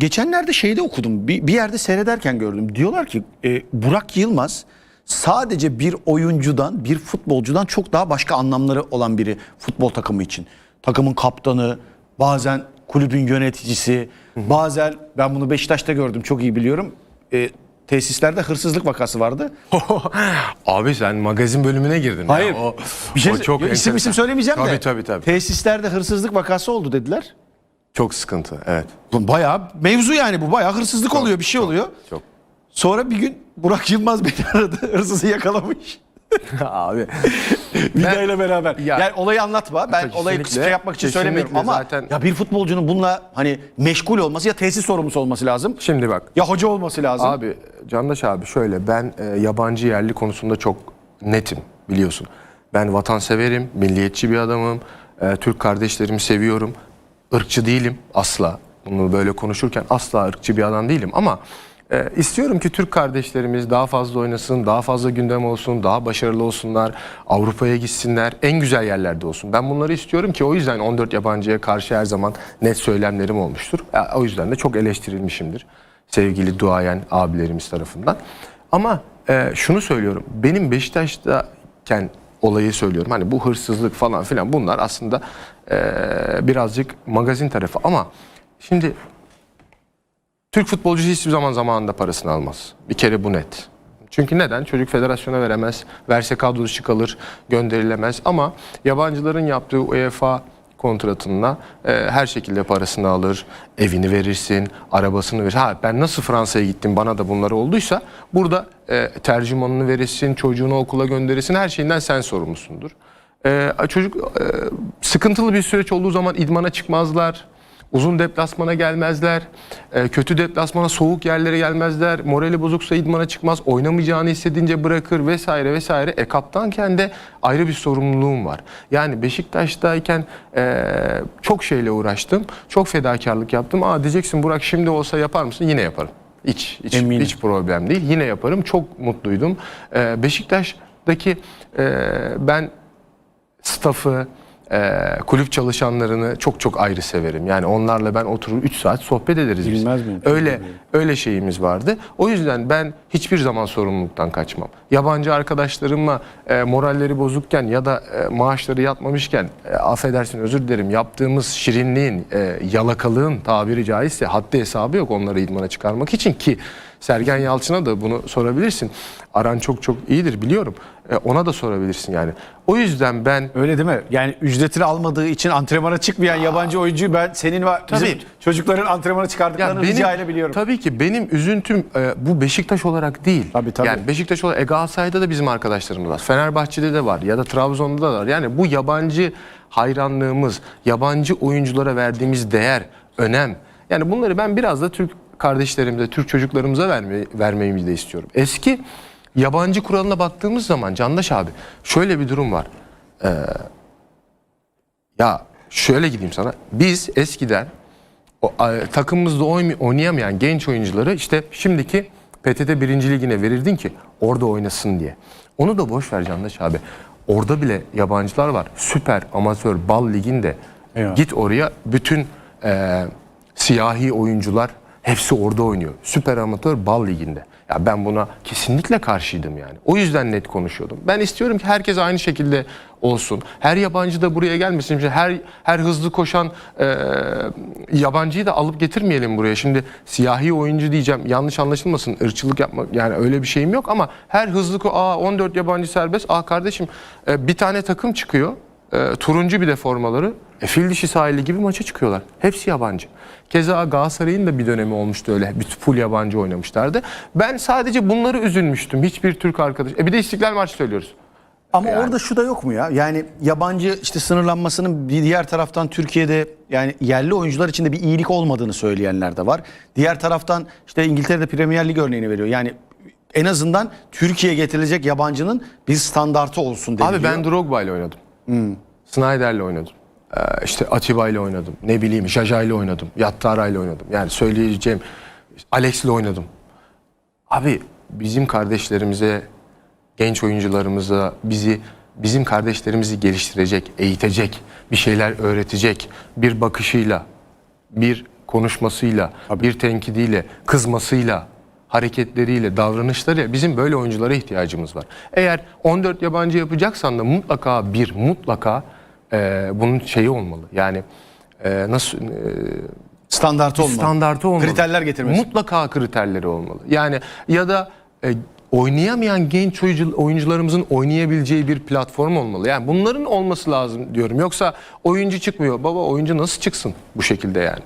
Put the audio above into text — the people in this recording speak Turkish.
geçenlerde şeyde okudum. Bir, bir yerde seyrederken gördüm. Diyorlar ki e, Burak Yılmaz sadece bir oyuncudan, bir futbolcudan çok daha başka anlamları olan biri futbol takımı için. Takımın kaptanı, bazen kulübün yöneticisi, bazen ben bunu Beşiktaş'ta gördüm çok iyi biliyorum. E, tesislerde hırsızlık vakası vardı. Abi sen magazin bölümüne girdin. ya. Hayır. O, Bir şey, o çok isim enteresan. isim söylemeyeceğim de. Tabii tabii tabii. Tesislerde hırsızlık vakası oldu dediler. Çok sıkıntı evet. Bayağı mevzu yani bu bayağı hırsızlık oluyor bir şey oluyor. Çok. Sonra bir gün Burak Yılmaz beni aradı hırsızı yakalamış. Abi. Vida ile beraber. Ya- yani olayı anlatma. Ben Kesinlikle, olayı kısaca yapmak için kesinlikle söylemiyorum ama zaten- ya bir futbolcunun bununla hani meşgul olması ya tesis sorumlusu olması lazım. Şimdi bak. Ya hoca olması lazım. Abi Candaş abi şöyle ben e, yabancı yerli konusunda çok netim biliyorsun. Ben vatanseverim, milliyetçi bir adamım. E, Türk kardeşlerimi seviyorum. Irkçı değilim asla. Bunu böyle konuşurken asla ırkçı bir adam değilim ama e, istiyorum ki Türk kardeşlerimiz daha fazla oynasın, daha fazla gündem olsun, daha başarılı olsunlar, Avrupa'ya gitsinler, en güzel yerlerde olsun. Ben bunları istiyorum ki o yüzden 14 yabancıya karşı her zaman net söylemlerim olmuştur. E, O yüzden de çok eleştirilmişimdir sevgili duayen abilerimiz tarafından. Ama e, şunu söylüyorum. Benim Beşiktaş'tayken olayı söylüyorum. Hani bu hırsızlık falan filan bunlar aslında e, birazcık magazin tarafı ama şimdi Türk futbolcusu hiçbir zaman zamanında parasını almaz. Bir kere bu net. Çünkü neden? Çocuk federasyona veremez. Verse kadro dışı kalır, gönderilemez. Ama yabancıların yaptığı UEFA kontratında e, her şekilde parasını alır, evini verirsin, arabasını verir. Ha ben nasıl Fransa'ya gittim bana da bunlar olduysa burada e, tercümanını verirsin, çocuğunu okula gönderirsin, her şeyinden sen sorumlusundur. E, çocuk e, sıkıntılı bir süreç olduğu zaman idmana çıkmazlar. Uzun deplasmana gelmezler. e, kötü deplasmana soğuk yerlere gelmezler. Morali bozuksa idmana çıkmaz. Oynamayacağını hissedince bırakır vesaire vesaire. E kaptanken de ayrı bir sorumluluğum var. Yani Beşiktaş'tayken e, çok şeyle uğraştım. Çok fedakarlık yaptım. Aa diyeceksin Burak şimdi olsa yapar mısın? Yine yaparım. Hiç, hiç, Eminim. hiç problem değil. Yine yaparım. Çok mutluydum. E, Beşiktaş'taki e, ben staffı, e, kulüp çalışanlarını çok çok ayrı severim. Yani onlarla ben oturur 3 saat sohbet ederiz biz. Bilmez miyim? Öyle öyle şeyimiz vardı. O yüzden ben hiçbir zaman sorumluluktan kaçmam. Yabancı arkadaşlarımla e, moralleri bozukken ya da e, maaşları yatmamışken e, affedersin özür dilerim yaptığımız şirinliğin, e, yalakalığın tabiri caizse haddi hesabı yok onları idmana çıkarmak için ki Sergen Yalçın'a da bunu sorabilirsin. Aran çok çok iyidir biliyorum. E, ona da sorabilirsin yani. O yüzden ben Öyle değil mi? Yani ücretini almadığı için antrenmana çıkmayan yabancı oyuncuyu ben senin ve bizim çocukların antrenmana çıkardıklarını rica ile biliyorum. Tabii ki benim üzüntüm e, bu Beşiktaş olarak değil. Tabii, tabii. Yani Beşiktaş olarak e, Galatasaray'da da bizim arkadaşlarımız var. Fenerbahçe'de de var ya da Trabzon'da da var. Yani bu yabancı hayranlığımız, yabancı oyunculara verdiğimiz değer, önem. Yani bunları ben biraz da Türk kardeşlerimize, Türk çocuklarımıza verme, vermeyi de istiyorum. Eski yabancı kuralına baktığımız zaman Candaş abi şöyle bir durum var. Ya şöyle gideyim sana. Biz eskiden o, takımımızda oyn- oynayamayan genç oyuncuları işte şimdiki PTT 1. Ligine verirdin ki orada oynasın diye. Onu da boş ver Candaş abi. Orada bile yabancılar var. Süper amatör bal liginde. Eyvallah. Git oraya bütün e, siyahi oyuncular hepsi orada oynuyor. Süper amatör bal liginde. Ya ben buna kesinlikle karşıydım yani. O yüzden net konuşuyordum. Ben istiyorum ki herkes aynı şekilde olsun. Her yabancı da buraya gelmesin. Şimdi her her hızlı koşan e, yabancıyı da alıp getirmeyelim buraya. Şimdi siyahi oyuncu diyeceğim. Yanlış anlaşılmasın. ırkçılık yapmak yani öyle bir şeyim yok ama her hızlı aa 14 yabancı serbest. Aa kardeşim e, bir tane takım çıkıyor. E, turuncu bir de formaları. E, fil dişi sahili gibi maça çıkıyorlar. Hepsi yabancı. Keza Galatasaray'ın da bir dönemi olmuştu öyle. Bir full yabancı oynamışlardı. Ben sadece bunları üzülmüştüm. Hiçbir Türk arkadaş. E bir de İstiklal maçı söylüyoruz. Ama orada şu da yok mu ya? Yani yabancı işte sınırlanmasının bir diğer taraftan Türkiye'de yani yerli oyuncular için de bir iyilik olmadığını söyleyenler de var. Diğer taraftan işte İngiltere'de Premier Lig örneğini veriyor. Yani en azından Türkiye'ye getirilecek yabancının bir standartı olsun deniliyor. Abi ben Drogba ile oynadım. Snyder'le oynadım. Ee, işte Atiba ile oynadım. Ne bileyim Jaja ile oynadım. Yattara ile oynadım. Yani söyleyeceğim Alex ile oynadım. Abi bizim kardeşlerimize, genç oyuncularımıza bizi bizim kardeşlerimizi geliştirecek, eğitecek, bir şeyler öğretecek bir bakışıyla, bir konuşmasıyla, bir tenkidiyle, kızmasıyla, hareketleriyle, davranışlarıyla bizim böyle oyunculara ihtiyacımız var. Eğer 14 yabancı yapacaksan da mutlaka bir, mutlaka e, bunun şeyi olmalı. Yani e, nasıl e, Standartı olmalı. standartı olmalı. Kriterler getirmesi. Mutlaka kriterleri olmalı. Yani ya da e, oynayamayan genç oyuncu, oyuncularımızın oynayabileceği bir platform olmalı. Yani bunların olması lazım diyorum. Yoksa oyuncu çıkmıyor. Baba oyuncu nasıl çıksın bu şekilde yani?